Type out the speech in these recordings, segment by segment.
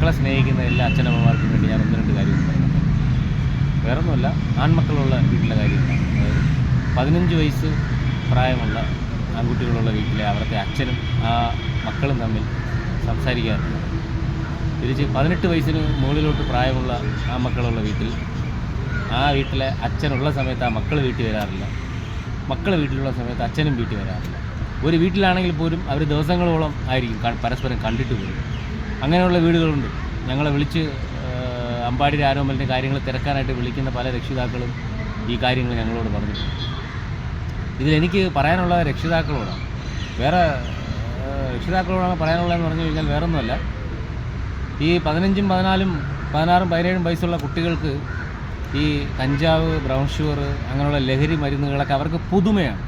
മക്കളെ സ്നേഹിക്കുന്ന എല്ലാ അച്ഛനമ്മമാർക്കും വേണ്ടി ഞാൻ ഒന്ന് രണ്ട് കാര്യം പറയുന്നുണ്ട് വേറൊന്നുമല്ല ആൺമക്കളുള്ള വീട്ടിലെ കാര്യമാണ്. അതായത് പതിനഞ്ച് വയസ്സ് പ്രായമുള്ള ആൺകുട്ടികളുള്ള വീട്ടിലെ അവിടുത്തെ അച്ഛനും ആ മക്കളും തമ്മിൽ സംസാരിക്കാറുണ്ട്. തിരിച്ച് പതിനെട്ട് വയസ്സിന് മുകളിലോട്ട് പ്രായമുള്ള ആ മക്കളുള്ള വീട്ടിൽ ആ വീട്ടിലെ അച്ഛനുള്ള സമയത്ത് ആ മക്കൾ വീട്ടിൽ വരാറില്ല. മക്കൾ വീട്ടിലുള്ള സമയത്ത് അച്ഛനും വീട്ടിൽ വരാറില്ല. ഒരു വീട്ടിലാണെങ്കിൽ പോലും അവർ ദിവസങ്ങളോളം ആയിരിക്കും പരസ്പരം കണ്ടിട്ട് പോലും അങ്ങനെയുള്ള വീടുകളുണ്ട്. ഞങ്ങളെ വിളിച്ച് അമ്പാടി ആരോമലിന്റെ കാര്യങ്ങൾ തിരക്കാനായിട്ട് വിളിക്കുന്ന പല രക്ഷിതാക്കളും ഈ കാര്യങ്ങൾ ഞങ്ങളോട് പറഞ്ഞിട്ടുണ്ട് ഇതിലെനിക്ക് പറയാനുള്ള രക്ഷിതാക്കളോടാണ് വേറെ രക്ഷിതാക്കളോടാണ് പറയാനുള്ളതെന്ന് പറഞ്ഞു കഴിഞ്ഞാൽ വേറൊന്നുമല്ല. ഈ പതിനഞ്ചും പതിനാലും പതിനാറും പതിനേഴും വയസ്സുള്ള കുട്ടികൾക്ക് ഈ കഞ്ചാവ് ബ്രൗൺ ഷുഗർ അങ്ങനെയുള്ള ലഹരി മരുന്നുകളൊക്കെ അവർക്ക് പുതുമയാണ്.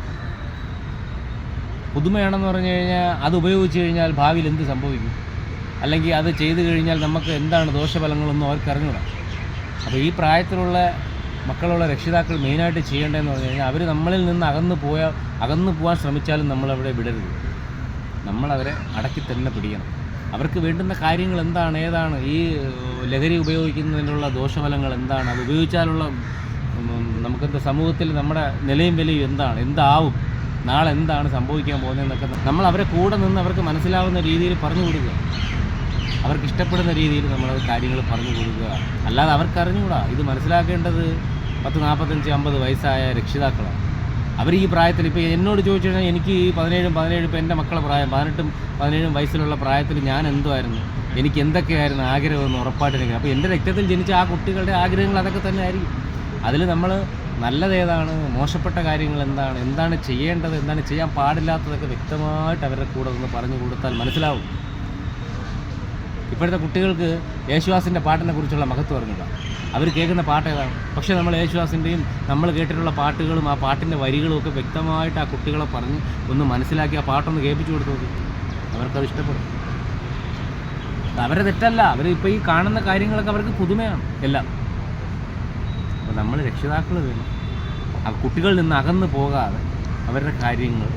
പുതുമയാണെന്ന് പറഞ്ഞു കഴിഞ്ഞാൽ അത് ഉപയോഗിച്ച് കഴിഞ്ഞാൽ ഭാവിയിൽ എന്ത് സംഭവിക്കും? അല്ലെങ്കിൽ അത് ചെയ്തു കഴിഞ്ഞാൽ നമുക്ക് എന്താണ് ദോഷഫലങ്ങളൊന്നും അവർക്ക് അറിഞ്ഞൂടാ. അപ്പോൾ ഈ പ്രായത്തിലുള്ള മക്കളുള്ള രക്ഷിതാക്കൾ മെയിനായിട്ട് ചെയ്യേണ്ടതെന്ന് പറഞ്ഞു കഴിഞ്ഞാൽ അവർ നമ്മളിൽ നിന്ന് അകന്നു പോയാൽ അകന്നു പോകാൻ ശ്രമിച്ചാലും നമ്മളവിടെ വിടരുത്. നമ്മളവരെ അടക്കി തന്നെ പിടിക്കണം. അവർക്ക് വേണ്ടുന്ന കാര്യങ്ങൾ എന്താണ് ഏതാണ് ഈ ലഹരി ഉപയോഗിക്കുന്നതിനുള്ള ദോഷഫലങ്ങൾ എന്താണ് അത് ഉപയോഗിച്ചാലുള്ള നമുക്കെന്താ സമൂഹത്തിൽ നമ്മുടെ നിലയും വിലയും എന്താണ് എന്താവും നാളെ എന്താണ് സംഭവിക്കാൻ പോകുന്നതെന്നൊക്കെ നമ്മൾ അവരെ കൂടെ നിന്ന് അവർക്ക് മനസ്സിലാവുന്ന രീതിയിൽ പറഞ്ഞു കൊടുക്കുക. അവർക്ക് ഇഷ്ടപ്പെടുന്ന രീതിയിൽ നമ്മൾ കാര്യങ്ങൾ പറഞ്ഞു കൊടുക്കുക. അല്ലാതെ അവർക്ക് അറിഞ്ഞുകൂടാ ഇത് മനസ്സിലാക്കേണ്ടത് പത്ത് നാൽപ്പത്തഞ്ച് അമ്പത് വയസ്സായ രക്ഷിതാക്കളാണ്. അവർ ഈ പ്രായത്തിൽ ഇപ്പോൾ എന്നോട് ചോദിച്ചു കഴിഞ്ഞാൽ എനിക്ക് ഈ പതിനേഴും പതിനേഴും ഇപ്പോൾ എന്റെ മക്കളെ പ്രായം പതിനെട്ടും പതിനേഴും വയസ്സിലുള്ള പ്രായത്തിൽ ഞാൻ എന്തുമായിരുന്നു എനിക്ക് എന്തൊക്കെയായിരുന്നു ആഗ്രഹമെന്ന് ഉറപ്പായിട്ട് എനിക്ക് അപ്പോൾ എന്റെ രക്തത്തിൽ ജനിച്ച ആ കുട്ടികളുടെ ആഗ്രഹങ്ങൾ അതൊക്കെ തന്നെ ആയിരിക്കും. അതിൽ നമ്മൾ നല്ലതേതാണ് മോശപ്പെട്ട കാര്യങ്ങൾ എന്താണ്? എന്താണ് ചെയ്യേണ്ടത്? എന്താണ് ചെയ്യാൻ പാടില്ലാത്തതൊക്കെ വ്യക്തമായിട്ട് അവരുടെ കൂടെ നിന്ന് പറഞ്ഞു കൊടുത്താൽ മനസ്സിലാവും. ഇപ്പോഴത്തെ കുട്ടികൾക്ക് യേശുദാസിന്റെ പാട്ടിനെ കുറിച്ചുള്ള മഹത്വം അറിഞ്ഞില്ല അവർ കേൾക്കുന്ന പാട്ട് ഏതാണ്? പക്ഷേ നമ്മൾ യേശുദാസിന്റെയും നമ്മൾ കേട്ടിട്ടുള്ള പാട്ടുകളും ആ പാട്ടിന്റെ വരികളും ഒക്കെ വ്യക്തമായിട്ട് ആ കുട്ടികളെ പറഞ്ഞ് ഒന്ന് മനസ്സിലാക്കി ആ പാട്ടൊന്ന് കേൾപ്പിച്ചു കൊടുത്തു നോക്കി. അവർക്കത് ഇഷ്ടപ്പെടും. അവരെ തെറ്റല്ല. അവർ ഇപ്പോൾ ഈ കാണുന്ന കാര്യങ്ങളൊക്കെ അവർക്ക് പുതുമയാണ് എല്ലാം. അപ്പോൾ നമ്മൾ രക്ഷിതാക്കൾ വേണം ആ കുട്ടികളിൽ നിന്ന് അകന്നു പോകാതെ അവരുടെ കാര്യങ്ങൾ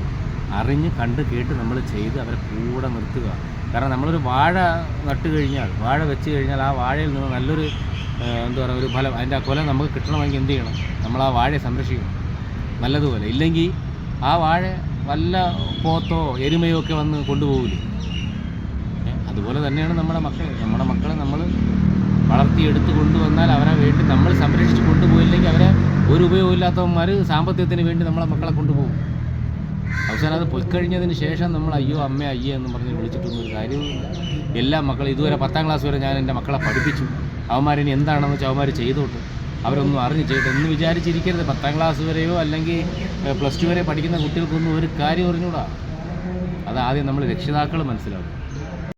അറിഞ്ഞ് കണ്ട് കേട്ട് നമ്മൾ ചെയ്ത് അവരെ കൂടെ നിർത്തുക. കാരണം നമ്മളൊരു വാഴ നട്ട് കഴിഞ്ഞാൽ വാഴ വെച്ച് കഴിഞ്ഞാൽ ആ വാഴയിൽ നിന്ന് നല്ലൊരു എന്താ പറയുക ഒരു ഫലം അതിന്റെ ആ കൊല നമുക്ക് കിട്ടണമെങ്കിൽ എന്ത് ചെയ്യണം? നമ്മൾ ആ വാഴയെ സംരക്ഷിക്കണം. നല്ലതുപോലെ. ഇല്ലെങ്കിൽ ആ വാഴ വല്ല പോത്തോ എരുമയോ ഒക്കെ വന്ന് കൊണ്ടുപോകില്ലേ അതുപോലെ തന്നെയാണ് നമ്മുടെ മക്കൾ നമ്മുടെ മക്കളെ നമ്മൾ വളർത്തിയെടുത്ത് കൊണ്ടുവന്നാൽ അവരെ വേണ്ടി നമ്മൾ സംരക്ഷിച്ച് കൊണ്ടുപോയില്ലെങ്കിൽ അവരെ ഒരു ഉപയോഗമില്ലാത്തവന്മാർ സാമ്പത്തികത്തിന് വേണ്ടി നമ്മളെ മക്കളെ കൊണ്ടുപോകും. അവസാനം അത് പൊയ്ക്കഴിഞ്ഞതിന് ശേഷം നമ്മൾ അയ്യോ അമ്മ അയ്യോ എന്ന് പറഞ്ഞ് വിളിച്ചിട്ടൊന്നും ഒരു കാര്യവുമില്ല എല്ലാ മക്കളും ഇതുവരെ പത്താം ക്ലാസ് വരെ ഞാൻ എന്റെ മക്കളെ പഠിപ്പിച്ചു. അവന്മാരിനി എന്താണെന്ന് വെച്ചാൽ അവന്മാർ ചെയ്തോട്ട്. അവരൊന്നും അറിഞ്ഞ് ചെയ്യട്ടെ എന്ന് വിചാരിച്ചിരിക്കരുത്. പത്താം ക്ലാസ് വരെയോ അല്ലെങ്കിൽ പ്ലസ് ടു വരെ പഠിക്കുന്ന കുട്ടികൾക്കൊന്നും ഒരു കാര്യം അറിഞ്ഞൂടാ. അത് ആദ്യം നമ്മൾ രക്ഷിതാക്കൾ മനസ്സിലാക്കും